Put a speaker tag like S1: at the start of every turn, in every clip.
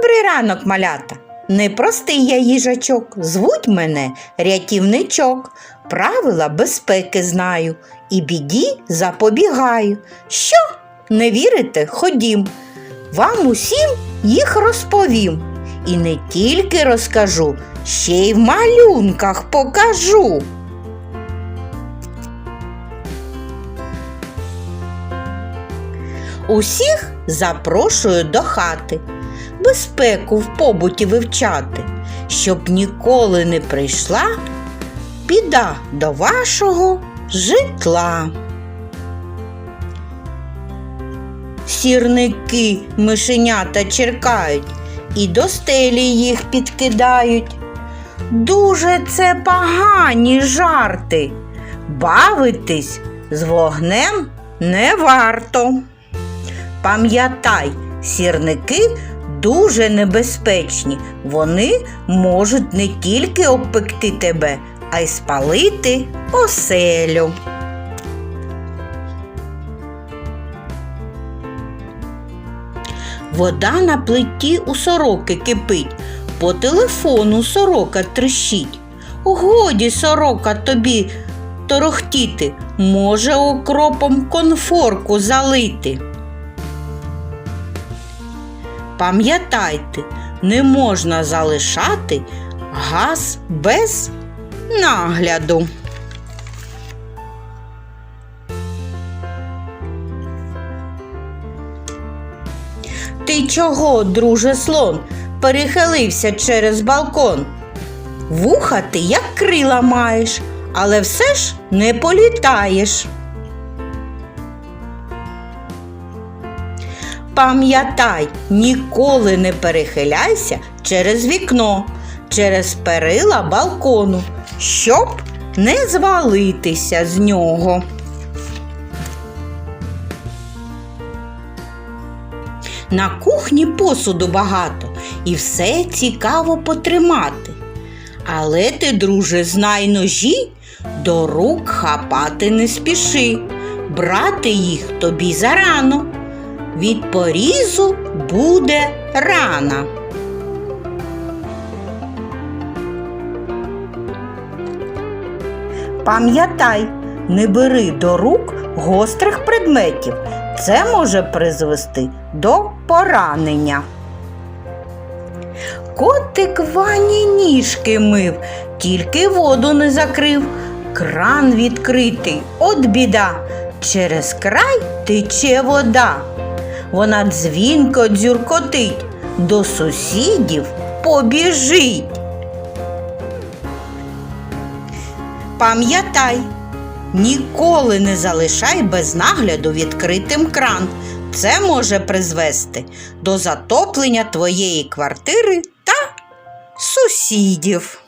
S1: Добрий ранок, малята. Непростий я їжачок, звуть мене рятівничок. Правила безпеки знаю і біді запобігаю. Що? Не вірите? Ходім. Вам усім їх розповім. І не тільки розкажу, ще й в малюнках покажу. Усіх запрошую до хати, безпеку в побуті вивчати, щоб ніколи не прийшла біда до вашого житла. Сірники мишенята черкають і до стелі їх підкидають. Дуже це погані жарти. Бавитись з вогнем не варто. Пам'ятай, сірники дуже небезпечні. Вони можуть не тільки обпекти тебе, а й спалити оселю. Вода на плиті у сороки кипить, по телефону сорока трещить. Годі сорока тобі торохтіти, може окропом конфорку залити. Пам'ятайте, не можна залишати газ без нагляду. Ти чого, друже слон, перехилився через балкон? Вуха ти, як крила маєш, але все ж не політаєш. Пам'ятай, ніколи не перехиляйся через вікно, через перила балкону, щоб не звалитися з нього. На кухні посуду багато і все цікаво потримати. Але ти, друже, знай ножі, до рук хапати не спіши, брати їх тобі зарано. Від порізу буде рана. Пам'ятай, не бери до рук гострих предметів. Це може призвести до поранення. Котик вані ніжки мив, тільки воду не закрив. Кран відкритий, от біда. Через край тече вода. Вона дзвінко дзюркотить, до сусідів побіжить. Пам'ятай, ніколи не залишай без нагляду відкритим кран. Це може призвести до затоплення твоєї квартири та сусідів.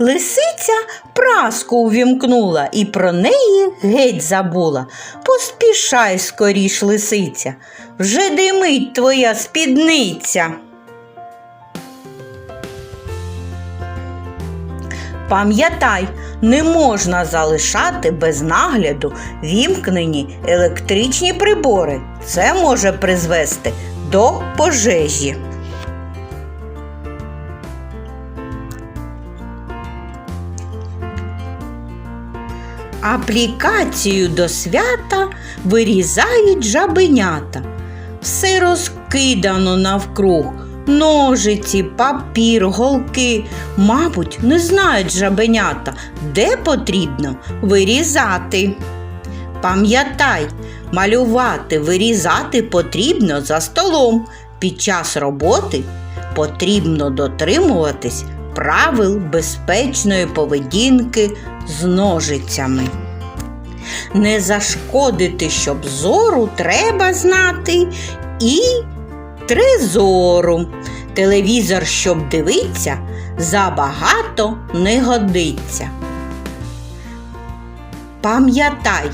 S1: Лисиця праску увімкнула і про неї геть забула. Поспішай скоріш, лисиця, вже димить твоя спідниця. Пам'ятай, не можна залишати без нагляду вімкнені електричні прибори. Це може призвести до пожежі. Аплікацію до свята вирізають жабенята. Все розкидано навкруг. Ножиці, папір, голки. Мабуть, не знають жабенята, де потрібно вирізати. Пам'ятай, малювати, вирізати потрібно за столом. Під час роботи потрібно дотримуватись правил безпечної поведінки з ножицями. Не зашкодити, щоб зору треба знати і трезору. Телевізор, щоб дивиться, забагато не годиться. Пам'ятай,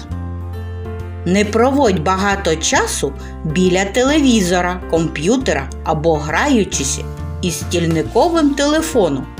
S1: не проводь багато часу біля телевізора, комп'ютера або граючись із стільниковим телефоном.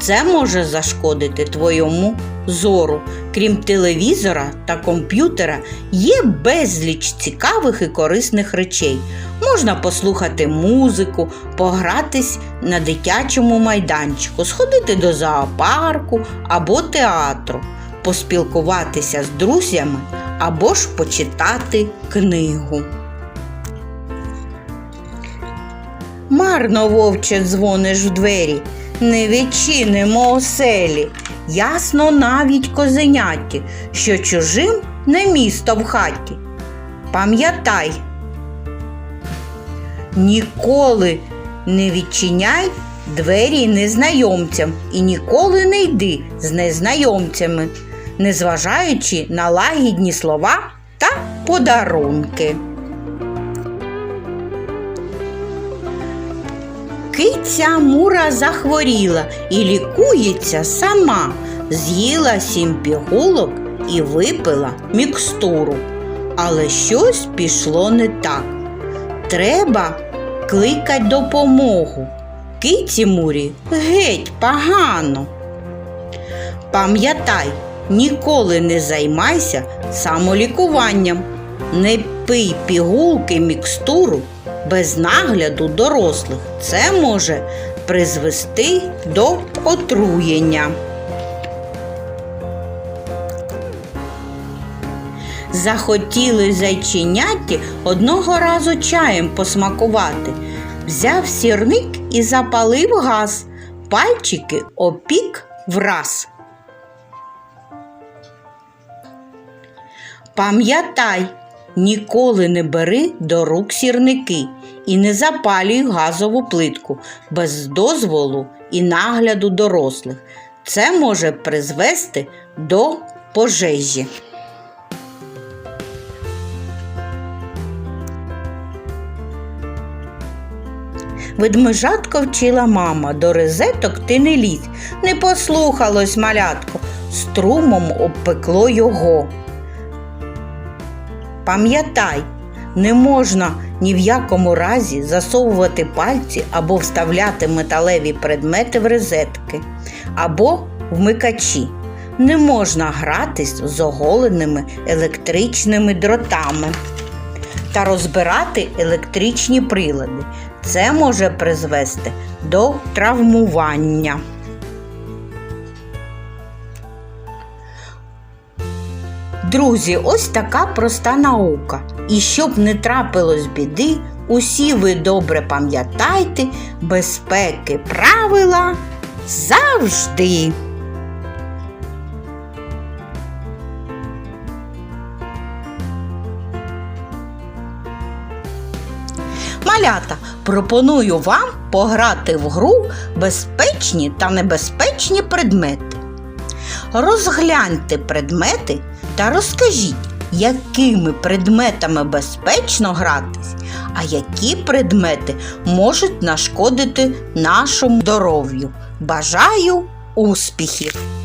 S1: Це може зашкодити твоєму зору. Крім телевізора та комп'ютера, є безліч цікавих і корисних речей. Можна послухати музику, погратись на дитячому майданчику, сходити до зоопарку або театру, поспілкуватися з друзями або ж почитати книгу. Марно, вовче, дзвониш в двері, не відчинимо оселі. Ясно навіть козеняті, що чужим не місто в хаті. Пам'ятай, ніколи не відчиняй двері незнайомцям і ніколи не йди з незнайомцями, незважаючи на лагідні слова та подарунки. Киця Мура захворіла і лікується сама, з'їла сім пігулок і випила мікстуру. Але щось пішло не так. Треба кликать допомогу. Киці Мурі геть погано. Пам'ятай, ніколи не займайся самолікуванням. Не пий пігулки мікстуру без нагляду дорослих. Це може призвести до отруєння. Захотіли зайченяті одного разу чаєм посмакувати. Взяв сірник і запалив газ, пальчики опік враз. Пам'ятай, ніколи не бери до рук сірники і не запалюй газову плитку без дозволу і нагляду дорослих. Це може призвести до пожежі. Ведмежатко вчила мама, до розеток ти не лізь, не послухалось малятко, струмом обпекло його. Пам'ятай, не можна ні в якому разі засовувати пальці або вставляти металеві предмети в розетки або вмикачі. Не можна гратись з оголеними електричними дротами та розбирати електричні прилади. Це може призвести до травмування. Друзі, ось така проста наука. І щоб не трапилось біди, усі ви добре пам'ятайте, безпеки правила завжди. Малята, пропоную вам пограти в гру безпечні та небезпечні предмети. Розгляньте предмети та розкажіть, якими предметами безпечно гратись, а які предмети можуть нашкодити нашому здоров'ю. Бажаю успіхів!